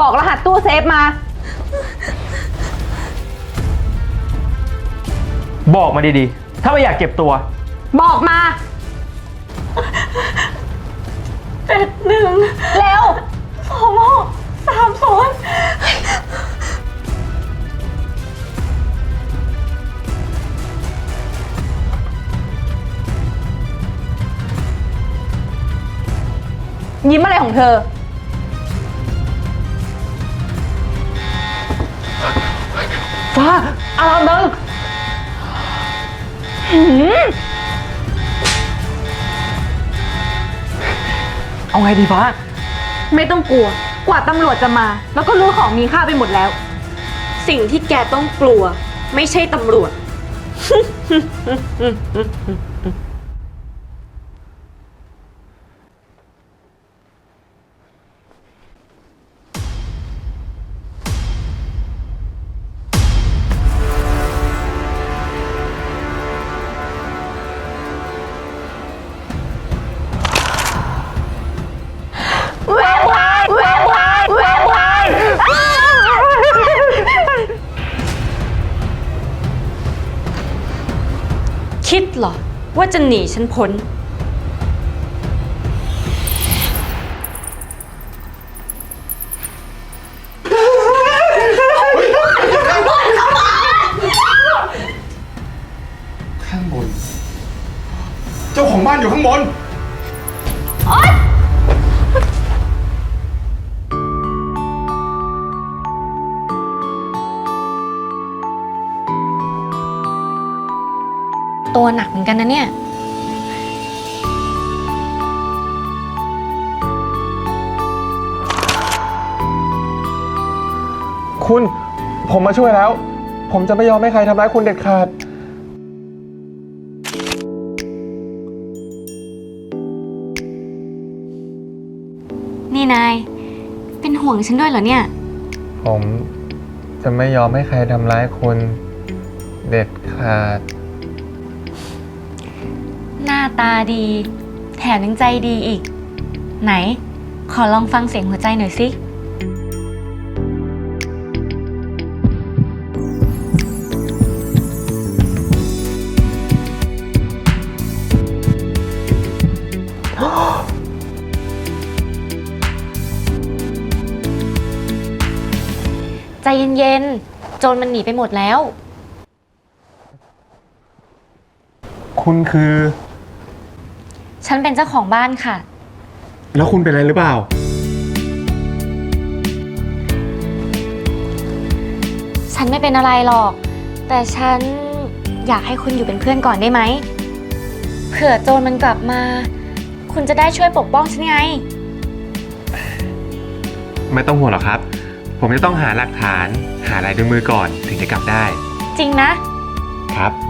บอกรหัสตู้เซฟมา บอกมาดีๆ ถ้าไม่อยากเก็บตัว บอกมา เจ็ดหนึ่งเร็ว สองหกสามศูนย์ยิ้มอะไรของเธอ ฟ้าอารามดังเอาไงดีฟ้า ไม่ต้องกลัว กว่าตำรวจจะมา แล้วก็รู้ของมีค่าไปหมดแล้ว สิ่งที่แกต้องกลัว ไม่ใช่ตำรวจ ว่าจะหนีฉันพ้น ข้างบน เจ้าของบ้านอยู่ข้างบน ตัวหนักเหมือนกันนะเนี่ย คุณผมมาช่วยแล้ว ผมจะไม่ยอมให้ใครทำร้ายคุณเด็ดขาด นี่นาย เป็นห่วงฉันด้วยเหรอเนี่ย ผมจะไม่ยอมให้ใครทำร้ายคุณเด็ดขาดหน้า ตาดี แถมยังใจดีอีก ไหน ขอลองฟังเสียงหัวใจหน่อยสิ ใจเย็นๆ โจรมันหนีไปหมดแล้ว คุณคือ ฉันเป็นเจ้าของบ้านค่ะ แล้วคุณเป็นอะไรหรือเปล่า ฉันไม่เป็นอะไรหรอก แต่ฉันอยากให้คุณอยู่เป็นเพื่อนก่อนได้ไหม เผื่อโจรมันกลับมา คุณจะได้ช่วยปกป้องฉันไง ไม่ต้องห่วงหรอกครับ ผมจะต้องหาหลักฐาน หาลายนิ้วมือก่อนถึงจะกลับได้ จริงนะ ครับ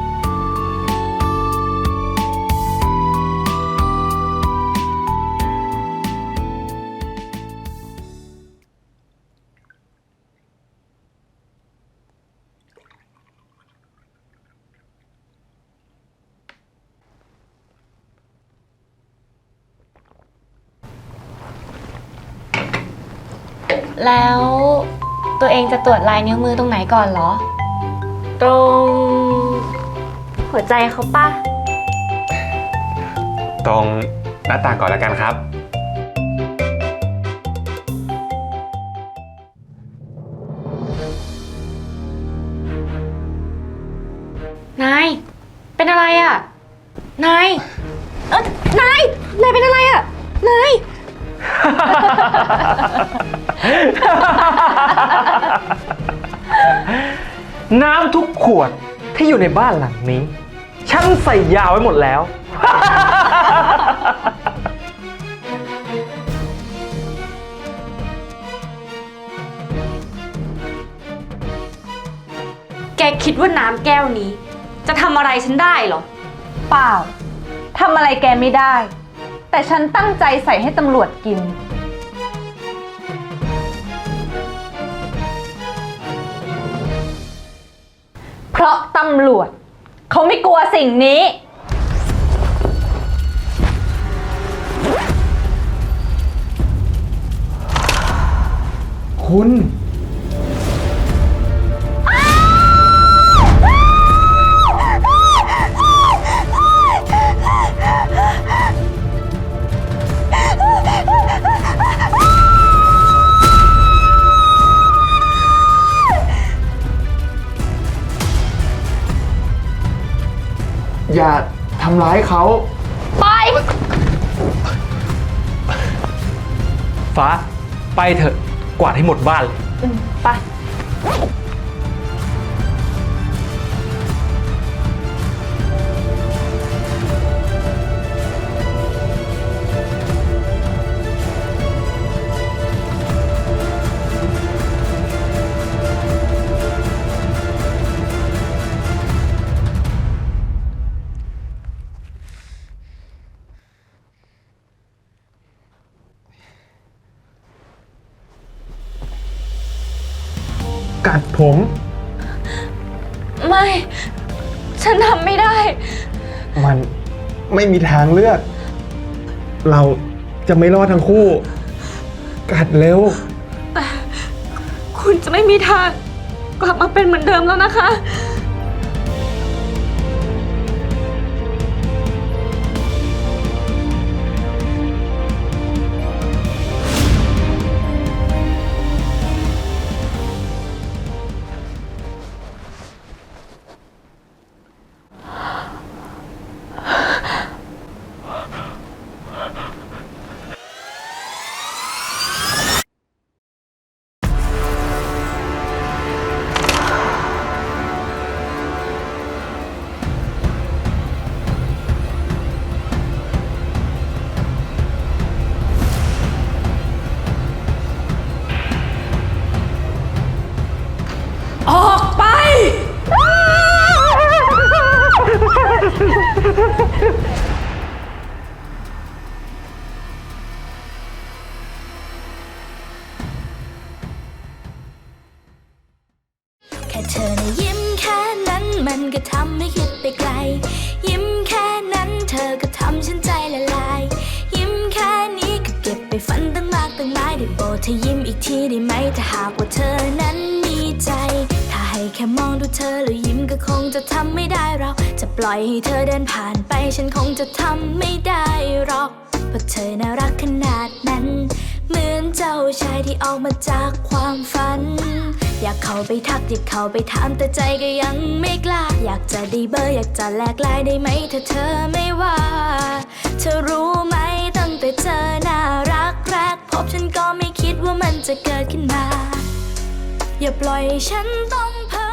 แล้วตัวเองจะตรวจลายนิ้วมือตรงไหนก่อนเหรอ ตรง หัวใจเขาปะตรงหน้าต่างก่อนแล้วกันครับ นาย เป็นอะไรอะ่ะ นาย เออนาย นายเป็นอะไรอะ่ะ นาย น้ำทุกขวดที่อยู่ในบ้านหลังนี้ ฉันใส่ยาไว้หมดแล้ว แกคิดว่าน้ำแก้วนี้ จะทำอะไรฉันได้เหรอ เปล่า ทำอะไรแกไม่ได้ แต่ฉันตั้งใจใส่ให้ตำรวจกินำรวจ เขาไม่กลัวสิ่งนี้ คุณ อย่าทำร้ายเขาฟ้า ไปเถอะ กวาดให้หมดบ้านเลย ไป กัดผม ไม่ ฉันทำไม่ได้ มันไม่มีทางเลือก เราจะไม่รอดทั้งคู่ กัดเร็ว คุณจะไม่มีทาง กลับมาเป็นเหมือนเดิมแล้วนะคะ มันก็ทำให้คิดไปไกล ยิ้มแค่นั้นเธอก็ทำฉันใจละลาย ยิ้มแค่นี้ก็เก็บไปฝันตั้งมากตั้งหลายได้โปรดเธอยิ้มอีกทีได้ไหมถ้าหากว่าเธอนั้นมีใจ ถ้าให้แค่มองดูเธอแล้วยิ้มก็คงจะทำไม่ได้เราจะปล่อยให้เธอเดินผ่านไปฉันคงจะทำไม่ได้หรอกเพราะเธอน่ารักขนาดนั้น เหมือนเจ้าชายที่ออกมาจากความฝัน อยากเข้าไปทักอยากเข้าไปถามแต่ใจก็ยังไม่กล้า อยากจะได้เบอร์อยากจะแลกไลน์ได้ไหมถ้าเธอไม่ว่า เธอรู้ไหมตั้งแต่เธอน่ารักแรกพบฉันก็ไม่คิดว่ามันจะเกิดขึ้นมา อย่าปล่อยฉันต้องเพ้อ